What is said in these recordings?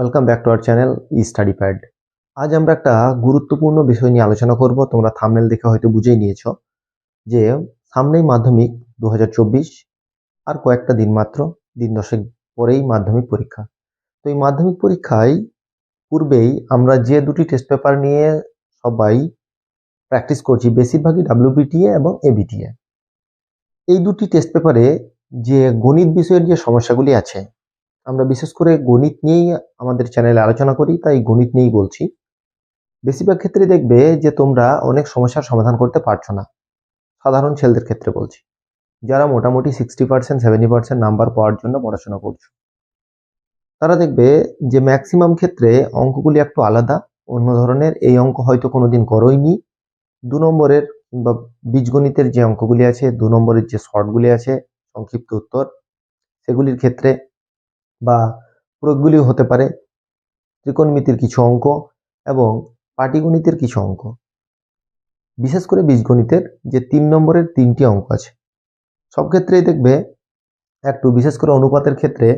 Welcome back to our channel E study pad আজ আমরা একটা গুরুত্বপূর্ণ বিষয় নিয়ে আলোচনা করব, তোমরা থামনেল দেখে হয়তো বুঝেই নিয়েছো, যে সামনেই মাধ্যমিক দু হাজার চব্বিশ আর কয়েকটা দিন মাত্র, দিন দশেক পরেই মাধ্যমিক পরীক্ষা। তো এই মাধ্যমিক পরীক্ষায় পূর্বেই আমরা যে দুটি টেস্ট পেপার নিয়ে সবাই প্র্যাকটিস করছি, বেশিরভাগই ডাব্লিউবিটিএ এবং এবিটিএ এই দুটি টেস্ট পেপারে যে গণিত বিষয়ের যে সমস্যাগুলি আছে আমরা বিশেষ করে গণিত নিয়েই আমাদের চ্যানেলে আলোচনা করি, তাই গণিত নিয়েই বলছি। বেশিরভাগ ক্ষেত্রে দেখবে যে তোমরা অনেক সমস্যার সমাধান করতে পারছ না। সাধারণ ছেলেদের ক্ষেত্রে বলছি। যারা মোটামুটি sixty percent seventy percent number পাওয়ার জন্য পড়াশোনা করছ। তারা দেখবে যে ম্যাক্সিমাম ক্ষেত্রে অঙ্কগুলি একটু আলাদা, অন্য ধরনের। এই অঙ্ক হয়তো কোনোদিন করোইনি। দু নম্বরের কিংবা বীজগণিতের যে অঙ্কগুলি আছে, দু নম্বরের যে শর্টগুলি আছে, সংক্ষিপ্ত উত্তর, সেগুলির ক্ষেত্রে বা প্রয়োগগুলিও হতে পারে ত্রিকোণমিতির কিছু অঙ্ক এবং পাটিগণিতের কিছু অঙ্ক। বিশেষ করে বীজগণিতের যে তিন নম্বরের তিনটি অঙ্ক আছে। সব ক্ষেত্রেই দেখবে একটু বিশেষ করে অনুপাতের ক্ষেত্রে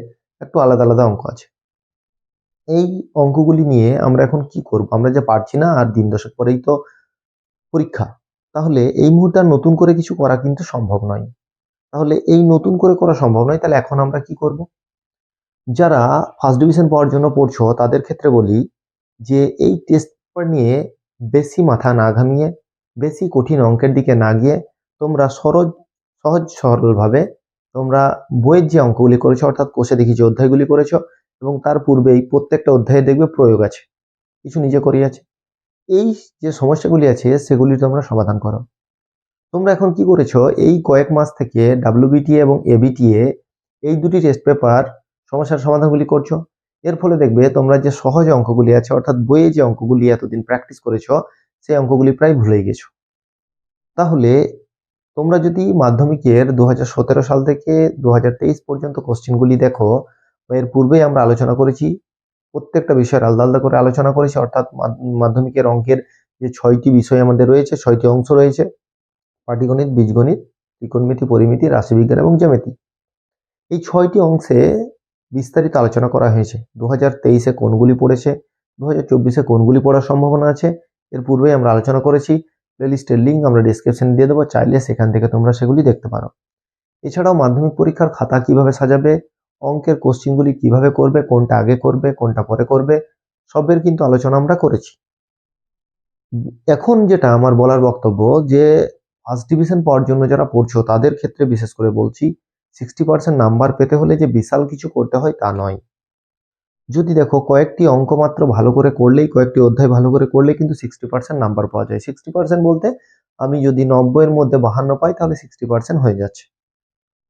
একটু আলাদা আলাদা অঙ্ক আছে। এই অঙ্কগুলি নিয়ে আমরা এখন কি করব? আমরা যে পারছি না আর দিন দশক পরেই তো পরীক্ষা। তাহলে এই মুহূর্তে আর নতুন করে কিছু করা কিন্তু সম্ভব নয়। তাহলে এই নতুন করে করা সম্ভব নয়, তাহলে এখন আমরা কি করব? যারা ফার্স্ট ডিভিশন পাওয়ার জন্য পড়ছো, তাদের ক্ষেত্রে বলি যে এই টেস্ট পেপার নিয়ে বেশি মাথা না ঘামিয়ে, বেশি কঠিন অঙ্কের দিকে না গিয়ে তোমরা সরজ সহজ সরলভাবে তোমরা বইয়ের যে অঙ্কগুলি করেছ, অর্থাৎ কোষে দেখি যে অধ্যায়গুলি করেছ এবং তার পূর্বেই প্রত্যেকটা অধ্যায়ে দেখবে প্রয়োগ আছে, কিছু নিজে করিয়াছে এই যে সমস্যাগুলি আছে, সেগুলি তোমরা সমাধান করো। তোমরা এখন কি করেছ, এই কয়েক মাস থেকে ডাব্লিউবিটিএ এবং এবিটিএ এই দুটি টেস্ট পেপার সমস্যার সমাধানগুলি করছ। এর ফলে দেখবে তোমরা যে সহজ অঙ্কগুলি আছে, অর্থাৎ বইয়ে যে অঙ্কগুলি এতদিন প্র্যাকটিস করেছ, সেই অঙ্কগুলি প্রায় ভুলেই গেছো। তাহলে তোমরা যদি মাধ্যমিকের দু হাজার সতেরো সাল থেকে দু হাজার তেইশ পর্যন্ত কোশ্চেনগুলি দেখো, এর পূর্বেই আমরা আলোচনা করেছি, প্রত্যেকটা বিষয়ের আলাদা আলাদা করে আলোচনা করেছি, অর্থাৎ মাধ্যমিকের অঙ্কের যে ছয়টি বিষয় আমাদের রয়েছে, ছয়টি অংশ রয়েছে, পাটিগণিত, বীজগণিত, ত্রিকোণমিতি, পরিমিতি, রাশিবিজ্ঞান এবং জ্যামিতি। এই ছয়টি অংশে বিস্তারিত আলোচনা করা হয়েছে। দু হাজার তেইশে কোনগুলি পড়েছে? দু হাজার চব্বিশে কোনগুলি পড়ার সম্ভাবনা আছে? এর পূর্বেই আমরা আলোচনা করেছি। প্লেলিস্টের লিঙ্ক আমরা ডিসক্রিপশনে দিয়ে দেবো। চাইলে সেখান থেকে তোমরা সেগুলি দেখতে পারো। এছাড়াও মাধ্যমিক পরীক্ষার খাতা কীভাবে সাজাবে? অঙ্কের কোশ্চিনগুলি কীভাবে করবে? কোনটা আগে করবে? কোনটা পরে করবে? সবের কিন্তু আলোচনা আমরা করেছি। এখন যেটা আমার বলার বক্তব্য যে ফার্স্ট ডিভিশন পাওয়ার জন্য যারা পড়ছো, তাদের ক্ষেত্রে বিশেষ করে বলছি সিক্সটি পার্সেন্ট নাম্বার পেতে হলে যে বিশাল কিছু করতে হয় তা নয়। যদি দেখো কয়েকটি অঙ্ক মাত্র ভালো করে করলেই, কয়েকটি অধ্যায় ভালো করে করলেই কিন্তু সিক্সটি পার্সেন্ট নাম্বার পাওয়া যায়। সিক্সটি পার্সেন্ট বলতে আমি যদি নব্বইয়ের মধ্যে বাহান্ন পাই তাহলে সিক্সটি পার্সেন্ট হয়ে যাচ্ছে।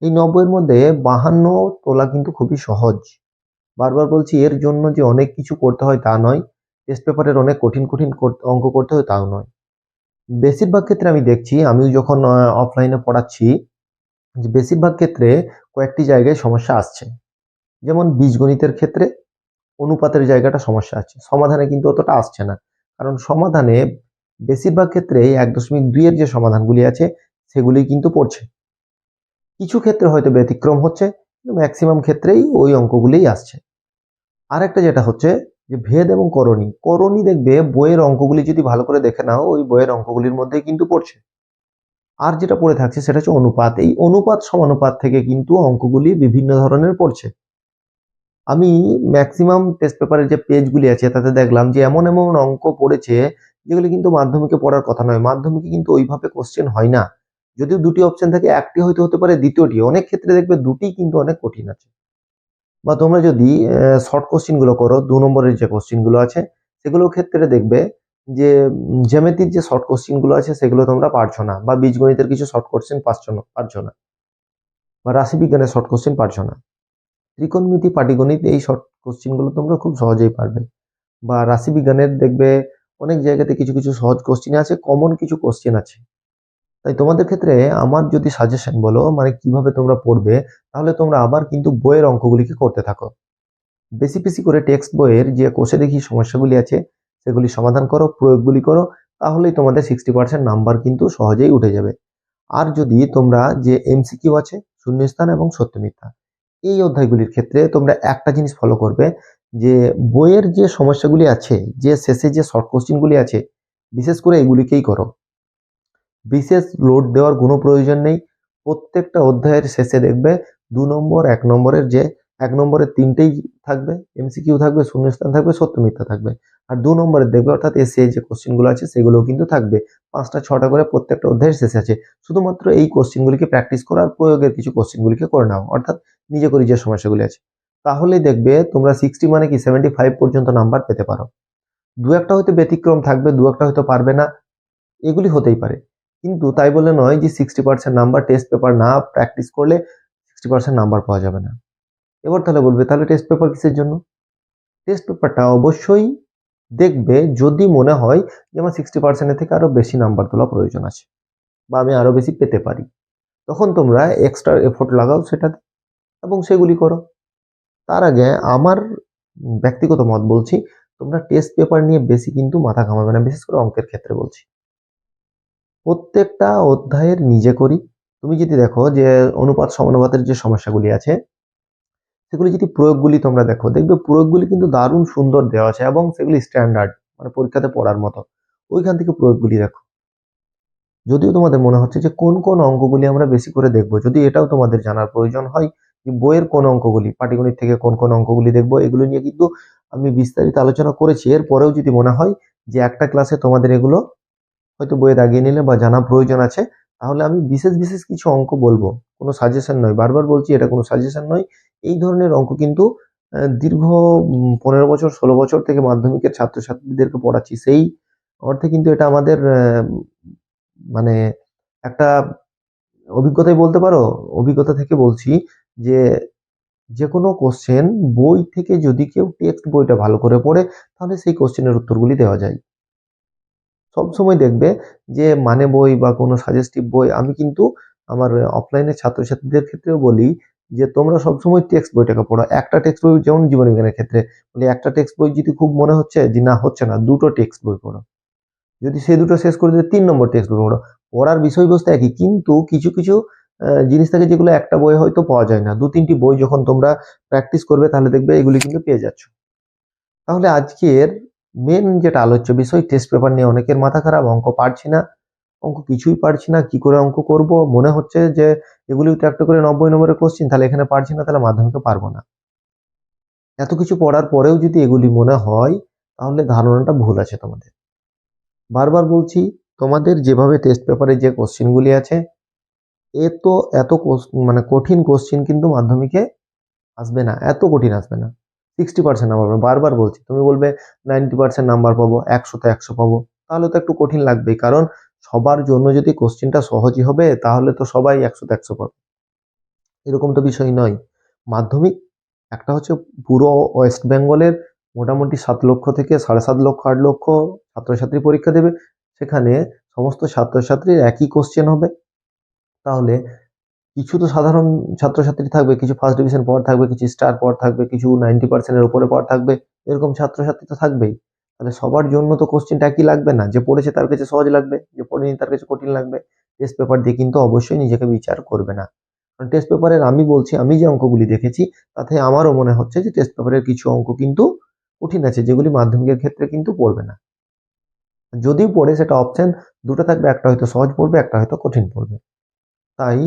এই নব্বইয়ের মধ্যে বাহান্ন তোলা কিন্তু খুবই সহজ। বারবার বলছি, এর জন্য যে অনেক কিছু করতে হয় তা নয় টেস্ট পেপারের অনেক কঠিন কঠিন অঙ্ক করতে হয় তাও নয়। বেশিরভাগ ক্ষেত্রে আমি দেখছি, আমিও যখন অফলাইনে পড়াচ্ছি বেশিরভাগ ক্ষেত্রে কয়েকটি জায়গায় সমস্যা আসছে। যেমন বীজগণিতের ক্ষেত্রে অনুপাতের জায়গাটা সমস্যা আছে। সমাধানে কিন্তু অতটা আসছে না। কারণ সমাধানে বেশিরভাগ ক্ষেত্রে এক দশমিক দুইয়ের যে সমাধানগুলি আছে, সেগুলি কিন্তু পড়ছে। কিছু ক্ষেত্রে হয়তো ব্যতিক্রম হচ্ছে, কিন্তু ম্যাক্সিমাম ক্ষেত্রেই ওই অঙ্কগুলিই আসছে। আরেকটা যেটা হচ্ছে যে ভেদ এবং করণী। করণী দেখবে বইয়ের অঙ্কগুলি যদি ভালো করে দেখে নাও, ওই বইয়ের অঙ্কগুলির মধ্যেই কিন্তু পড়ছে। আর যেটা পড়ে থাকছে সেটা হচ্ছে অনুপাত। এই অনুপাত সমানুপাত থেকে কিন্তু অঙ্কগুলি বিভিন্ন ধরনের পড়ছে। আমি ম্যাক্সিমাম টেস্ট পেপারের যে পেজগুলি আছে, তাতে দেখলাম যে এমন এমন অঙ্ক পড়েছে, যেগুলি কিন্তু মাধ্যমিকে পড়ার কথা নয়। মাধ্যমিকে কিন্তু ওইভাবে কোশ্চেন হয় না। যদিও দুটি অপশন থাকে, একটি হয়তো হতে পারে, দ্বিতীয়টি। অনেক ক্ষেত্রে দেখবে দুটি কিন্তু অনেক কঠিন আছে। বা তোমরা যদি শর্ট কোশ্চিনগুলো করো, দু নম্বরের যে কোশ্চিনগুলো আছে সেগুলোর ক্ষেত্রে দেখবে যে জ্যামিতির যে শর্ট কোশ্চিনগুলো আছে, সেগুলো তোমরা পারছ না। বা বীজগণিতের কিছু শর্ট কোশ্চেন পারছ না পারছ না। বা রাশিবিজ্ঞানের শর্ট কোশ্চেন পারছ না। ত্রিকোণমিতি পাটিগণিত এই শর্ট কোশ্চিনগুলো তোমরা খুব সহজেই পারবে। বা রাশিবিজ্ঞানের দেখবে অনেক জায়গাতে কিছু কিছু সহজ কোশ্চিন আছে কমন কিছু কোশ্চেন আছে। তাই তোমাদের ক্ষেত্রে আমার যদি সাজেশন বলো মানে কীভাবে তোমরা পড়বে, তাহলে তোমরা আবার কিন্তু বইয়ের অঙ্কগুলিকে করতে থাকো। বেশি বেশি করে টেক্সট বইয়ের যে কোষে দেখি সমস্যাগুলি আছে সেগুলি সমাধান করো, প্রয়োগগুলি করো, তাহলেই তোমাদের সিক্সটি পার্সেন্ট নাম্বার কিন্তু সহজেই উঠে যাবে। আর যদি তোমরা যে এমসিকিউ আছে, শূন্যস্থান এবং সত্য মিথ্যা এই অধ্যায়গুলির ক্ষেত্রে তোমরা একটা জিনিস ফলো করবে যে বইয়ের যে সমস্যাগুলি আছে, যে শেষে যে শর্ট কোশ্চিনগুলি আছে, বিশেষ করে এগুলিকেই করো। বিশেষ লোড দেওয়ার কোনো প্রয়োজন নেই। প্রত্যেকটা অধ্যায়ের শেষে দেখবে দু নম্বর, এক নম্বরের যে, এক নম্বরের তিনটেই থাকবে এমসিকিউ থাকবে, শূন্যস্থান থাকবে সত্য মিথ্যা থাকবে। আর দু নম্বরের দেখবে, অর্থাৎ এসে যে কোশ্চেনগুলো আছে, সেগুলোও কিন্তু থাকবে। পাঁচটা, ছটা করে প্রত্যেকটা অধ্যায়ের শেষে আছে। শুধুমাত্র এই কোশ্চেনগুলিকে প্র্যাকটিস করো আর প্রয়োগের কিছু কোশ্চেনগুলিকে করে নাও, অর্থাৎ নিজে করে যে সমস্যাগুলি আছে। তাহলে দেখবে তোমরা সিক্সটি মানে কি সেভেন্টি ফাইভ পর্যন্ত নাম্বার পেতে পারো। দু একটা হয়তো ব্যতিক্রম থাকবে, দু একটা হয়তো পারবে না, এগুলি হতেই পারে। কিন্তু তাই বলে নয় যে sixty percent number test paper না প্র্যাকটিস করলে সিক্সটি পার্সেন্ট নাম্বার পাওয়া যাবে না। এবার তাহলে বলবে, তাহলে টেস্ট পেপার কিসের জন্য? টেস্ট পেপারটা অবশ্যই দেখবে যদি মনে হয় যে আমার সিক্সটি পার্সেন্টের থেকে আরও বেশি নাম্বার তোলা প্রয়োজন আছে বা আমি আরও বেশি পেতে পারি, তখন তোমরা এক্সট্রা এফোর্ট লাগাও সেটাতে এবং সেগুলি করো। তার আগে আমার ব্যক্তিগত মত বলছি, তোমরা টেস্ট পেপার নিয়ে বেশি কিন্তু মাথা ঘামাবে না, বিশেষ করে অঙ্কের ক্ষেত্রে বলছি। প্রত্যেকটা অধ্যায়ের নিজে করি। তুমি যদি দেখো যে অনুপাত সমানুপাতের যে সমস্যাগুলি আছে সেগুলি যদি প্রয়োগগুলি তোমরা দেখো, দেখবে প্রয়োগগুলি কিন্তু দারুণ সুন্দর দেওয়া আছে এবং সেগুলি স্ট্যান্ডার্ড মানে পরীক্ষাতে পড়ার মতো। ওইখান থেকে প্রয়োগগুলি দেখো। যদিও তোমাদের মনে হচ্ছে যে কোন কোন অঙ্কগুলি আমরা বেশি করে দেখব, যদি এটাও তোমাদের জানার প্রয়োজন হয় যে বইয়ের কোন অঙ্কগুলি, পাটিগণিত থেকে কোন কোন অঙ্কগুলি দেখব, এগুলো নিয়ে কিন্তু আমি বিস্তারিত আলোচনা করেছি। এরপরেও যদি মনে হয় যে একটা ক্লাসে তোমাদের এগুলো হয়তো বইয়ে দাগিয়ে নিলে বা জানা প্রয়োজন আছে, তাহলে আমি বিশেষ বিশেষ কিছু অঙ্ক বলব। কোনো সাজেশন নয়। বারবার বলছি, এটা কোনো সাজেশন নয়। এই ধরনের অঙ্ক কিন্তু দীর্ঘ পনেরো বছর, ষোলো বছর থেকে মাধ্যমিকের ছাত্রছাত্রীদেরকে পড়াচ্ছি, সেই অর্থে কিন্তু এটা আমাদের মানে একটা অভিজ্ঞতাই বলতে পারো, অভিজ্ঞতা থেকে বলছি যে যে কোনো কোশ্চেন বই থেকে যদি কেউ টেক্সট বইটা ভালো করে পড়ে, তাহলে সেই কোশ্চেনের উত্তরগুলি দেওয়া যায়। সব সময় দেখবে যে মানে বই বা কোনো সাজেস্টিভ বই, আমি কিন্তু আমার অফলাইনে ছাত্রছাত্রীদের ক্ষেত্রেও বলি যে তোমরা সবসময় টেক্সট বইটাকে পড়ো। একটা টেক্সট বই যেমন জীবনবিজ্ঞানের ক্ষেত্রে, বলি একটা টেক্সট বই যদি খুব মনে হচ্ছে যে না, হচ্ছে না, দুটো টেক্সট বই পড়ো। যদি সেই দুটো শেষ করে দিতে তিন নম্বর টেক্সট বই পড়ো। পড়ার বিষয়বস্তু একই, কিন্তু কিছু কিছু জিনিস থাকে যেগুলো একটা বই হয়তো পাওয়া যায় না। দু তিনটি বই যখন তোমরা প্র্যাকটিস করবে, তাহলে দেখবে এগুলি কিন্তু পেয়ে যাচ্ছ। তাহলে আজকের মেন যেটা আলোচ্য বিষয় টেস্ট পেপার নিয়ে অনেকের মাথা খারাপ, অঙ্ক পারছি না। অঙ্ক কিছুই পারছি না, কি করে অঙ্ক করব? মনে হচ্ছে যে এগুলি তো একটা করে নব্বই নম্বরের কোশ্চিন তাহলে এখানে পারছি না, তাহলে মাধ্যমিকে পারব না। এত কিছু পড়ার পরেও যদি এগুলি মনে হয়, তাহলে ধারণাটা ভুল আছে তোমাদের। বারবার বলছি, তোমাদের যেভাবে টেস্ট পেপারে যে কোশ্চিনগুলি আছে, এ তো এত কোস- মানে কঠিন কোশ্চিন কিন্তু মাধ্যমিকে আসবে না, এত কঠিন আসবে না। সিক্সটি পার্সেন্ট নাম্বার বারবার বলছি, তুমি বলবে নাইনটি পার্সেন্ট নাম্বার পাবো, একশোতে একশো পাবো, তাহলে তো একটু কঠিন লাগবেই, কারণ সবার জন্য যদি কোশ্চিনটা সহজই হবে, তাহলে তো সবাই একশোতে একশো পাবে। এরকম তো বিষয় নয়। মাধ্যমিক একটা হচ্ছে পুরো ওয়েস্ট বেঙ্গলের মোটামুটি সাত লক্ষ থেকে সাড়ে সাত লক্ষ, আট লক্ষ ছাত্রছাত্রী পরীক্ষা দেবে। সেখানে সমস্ত ছাত্রছাত্রীর একই কোশ্চেন হবে। তাহলে কিছু তো সাধারণ ছাত্রছাত্রী থাকবে, কিছু ফার্স্ট ডিভিশন পর থাকবে, কিছু স্টার পর থাকবে, কিছু নাইনটি পার্সেন্টের উপরে পর থাকবে। এরকম ছাত্রছাত্রী তো থাকবেই। তাহলে সবার জন্য তো কোশ্চেনটা একই লাগবে না? যে পড়েছে তার কাছে সহজ লাগবে, যে পড়েনি তার কাছে কঠিন লাগবে। টেস্ট পেপার দিয়ে কিন্তু অবশ্যই নিজেকে বিচার করবে না। কারণ টেস্ট পেপারের আমি বলছি, আমি যে অঙ্কগুলি দেখেছি, তাতে আমারও মনে হচ্ছে যে টেস্ট পেপারের কিছু অঙ্ক কিন্তু কঠিন আছে, যেগুলি মাধ্যমিকের ক্ষেত্রে কিন্তু পড়বে না। যদিও পড়ে সেটা অপশন দুটো থাকবে, একটা হয়তো সহজ পড়বে, একটা হয়তো কঠিন পড়বে। তাই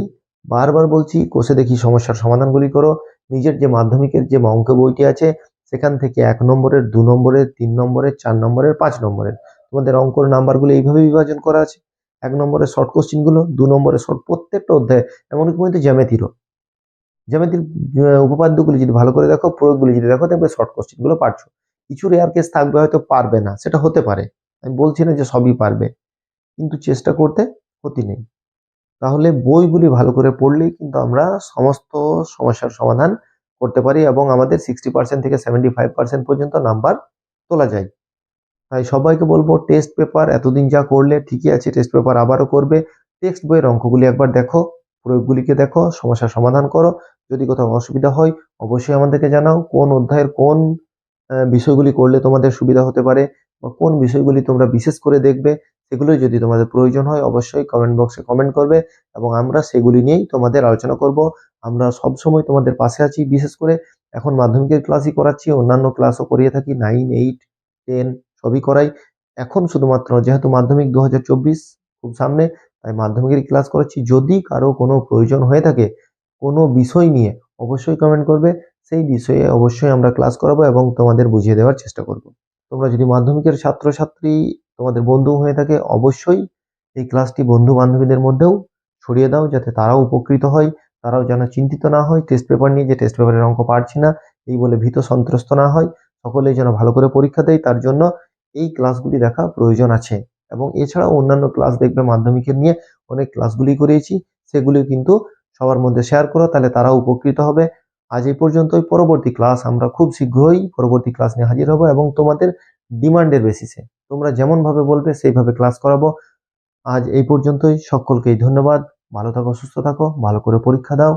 বারবার বলছি কোষে দেখি সমস্যার সমাধানগুলি করো। নিজের যে মাধ্যমিকের যে অঙ্ক বইটি আছে সেখান থেকে এক নম্বরের, দু নম্বরের, তিন নম্বরের, চার নম্বরের, পাঁচ নম্বরের। তোমাদের অঙ্কর নাম্বারগুলো এইভাবে বিভাজন করা আছে। এক নম্বরের শর্ট কোশ্চিনগুলো দু নম্বরের শর্ট প্রত্যেকটা অধ্যায়, এমনকি পর্যন্ত জ্যামিতিরও। জ্যামিতির উপপাদ্যগুলি যদি ভালো করে দেখো, প্রয়োগগুলি যদি দেখো, দেখবে শর্ট কোশ্চিনগুলো পারছ। কিছু রেয়ার কেস থাকবে হয়তো পারবে না, সেটা হতে পারে। আমি বলছি না যে সবই পারবে, কিন্তু চেষ্টা করতে ক্ষতি নেই। তাহলে বইগুলি ভালো করে পড়লেই কিন্তু আমরা সমস্ত সমস্যার সমাধান করতে পারি এবং আমাদের সিক্সটি পার্সেন্ট থেকে সেভেন্টি ফাইভ পার্সেন্ট পর্যন্ত নাম্বার তোলা যায়। তাই সবাইকে বলব টেস্ট পেপার এতদিন যা করলে ঠিকই আছে টেস্ট পেপার আবারও করবে। টেক্সট বইয়ের অঙ্কগুলি একবার দেখো, প্রয়োগগুলিকে দেখো, সমস্যার সমাধান করো। যদি কোথাও অসুবিধা হয় অবশ্যই আমাদেরকে জানাও কোন অধ্যায়ের কোন বিষয়গুলি করলে তোমাদের সুবিধা হতে পারে বা কোন বিষয়গুলি তোমরা বিশেষ করে দেখবে। সেগুলো যদি তোমাদের প্রয়োজন হয়, অবশ্যই কমেন্ট বক্সে কমেন্ট করবে এবং আমরা সেগুলি নিয়েই তোমাদের আলোচনা করব। আমরা সব সময় তোমাদের পাশে আছি, বিশেষ করে এখন মাধ্যমিকের ক্লাসই করাচ্ছি, অন্যান্য ক্লাসও করিয়ে থাকি নাইন এইট টেন সবই করাই। এখন শুধুমাত্র যেহেতু মাধ্যমিক দু হাজার চব্বিশ খুব সামনে, তাই মাধ্যমিকের ক্লাস করাচ্ছি। যদি কারও কোনো প্রয়োজন হয়ে থাকে, কোনো বিষয় নিয়ে অবশ্যই কমেন্ট করবে, সেই বিষয়ে অবশ্যই আমরা ক্লাস করাবো এবং তোমাদের বুঝিয়ে দেওয়ার চেষ্টা করব। তোমরা যদি মাধ্যমিকের ছাত্রছাত্রী তোমাদের বন্ধু হয়ে থাকে, অবশ্যই এই ক্লাসটি বন্ধু বান্ধবীদের মধ্যেও ছড়িয়ে দাও যাতে তারাও উপকৃত হয়, তারাও যেন চিন্তিত না হয় টেস্ট পেপার নিয়ে যে টেস্ট পেপারের অঙ্ক পারছি না, এই বলে ভীত সন্ত্রস্ত না হয়, সকলেই যেন ভালো করে পরীক্ষা দেয়, তার জন্য এই ক্লাসগুলি দেখা প্রয়োজন আছে। এবং এছাড়াও অন্যান্য ক্লাস দেখবে মাধ্যমিকের নিয়ে অনেক ক্লাসগুলি করিয়েছি সেগুলি কিন্তু সবার মধ্যে শেয়ার করো, তাহলে তারাও উপকৃত হবে। আজ এই পর্যন্তই, পরবর্তী ক্লাস আমরা খুব শীঘ্রই, পরবর্তী ক্লাস নিয়ে হাজির হব এবং তোমাদের ডিমান্ডের বেসিসে তোমরা যেমনভাবে বলবে, সেইভাবে ক্লাস করাবো। আজ এই পর্যন্তই। সকলকেই ধন্যবাদ। ভালো থাকো, সুস্থ থাকো। ভালো করে পরীক্ষা দাও।